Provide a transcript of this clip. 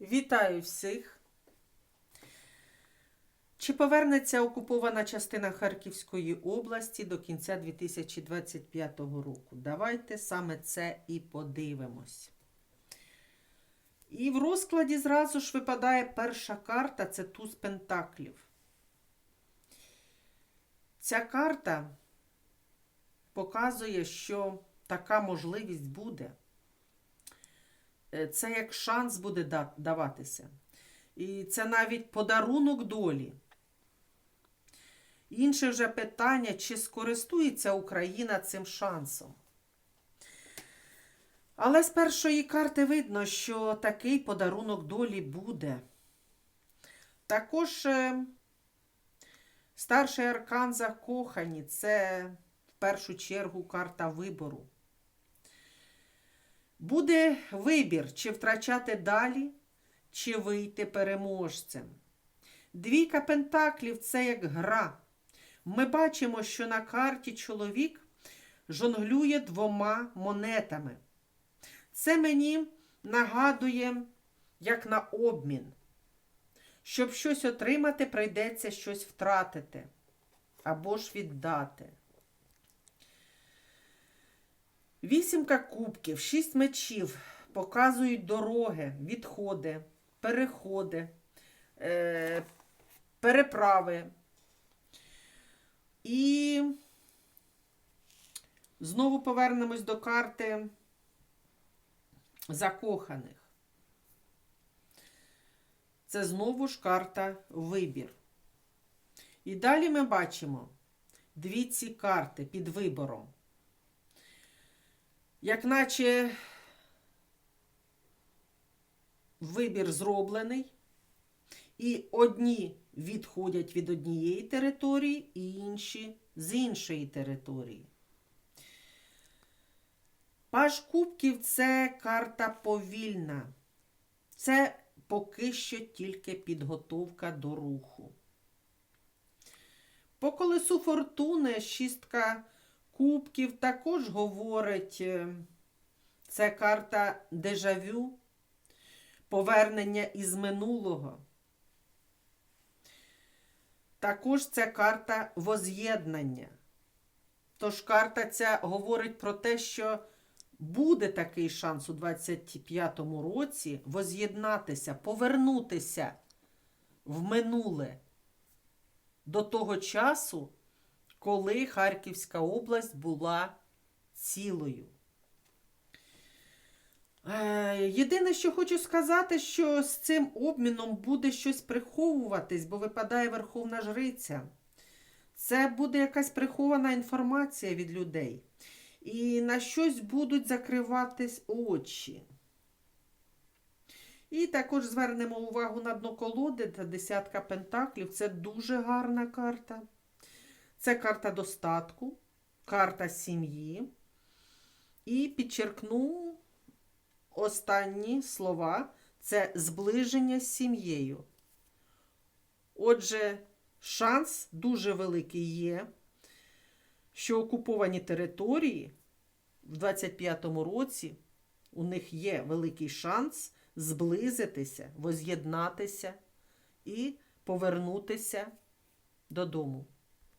Вітаю всіх! Чи повернеться окупована частина Харківської області до кінця 2025 року? Давайте саме це і подивимось. І в розкладі зразу ж випадає перша карта це туз Пентаклів. Ця карта показує, що така можливість буде. Е, Це як шанс буде даватися. І це навіть подарунок долі. Інше вже питання, чи скористується Україна цим шансом. Але з першої карти видно, що такий подарунок долі буде. Також е, старший аркан закохані це в першу чергу карта вибору. Буде вибір, чи втрачати далі, чи вийти переможцем. Двійка пентаклів це як гра. Ми бачимо, що на карті чоловік жонглює двома монетами. Це мені нагадує, як на обмін. Щоб щось отримати, прийдеться щось втратити або ж віддати. Вісімка кубків, шість мечів показують дороги, відходи, переходи, е, переправи. І знову повернемось до карти закоханих. Це знову ж карта вибір. І далі ми бачимо дві ці карти під вибором. Як наче вибір зроблений, і одні відходять від однієї території, і інші з іншої території. Паж кубків це карта повільна. Це поки що тільки підготовка до руху. По колесу фортуни шістка кубків також говорить, е, це карта дежавю, повернення із минулого. Також це карта воз'єднання. Тож карта ця говорить про те, що буде такий шанс у 25-му році воз'єднатися, повернутися в минуле до того часу, коли Харківська область була цілою. Е, Єдине, що хочу сказати, що з цим обміном буде щось приховуватись, бо випадає Верховна Жриця. Це буде якась прихована інформація від людей. І на щось будуть закриватись очі. І також звернемо увагу на дно колоди та десятка пентаклів. Це дуже гарна карта. Це карта достатку, карта сім'ї. І підчеркну останні слова це зближення з сім'єю. Отже, шанс дуже великий є, що окуповані території в 25-му році у них є великий шанс зблизитися, воз'єднатися і повернутися додому.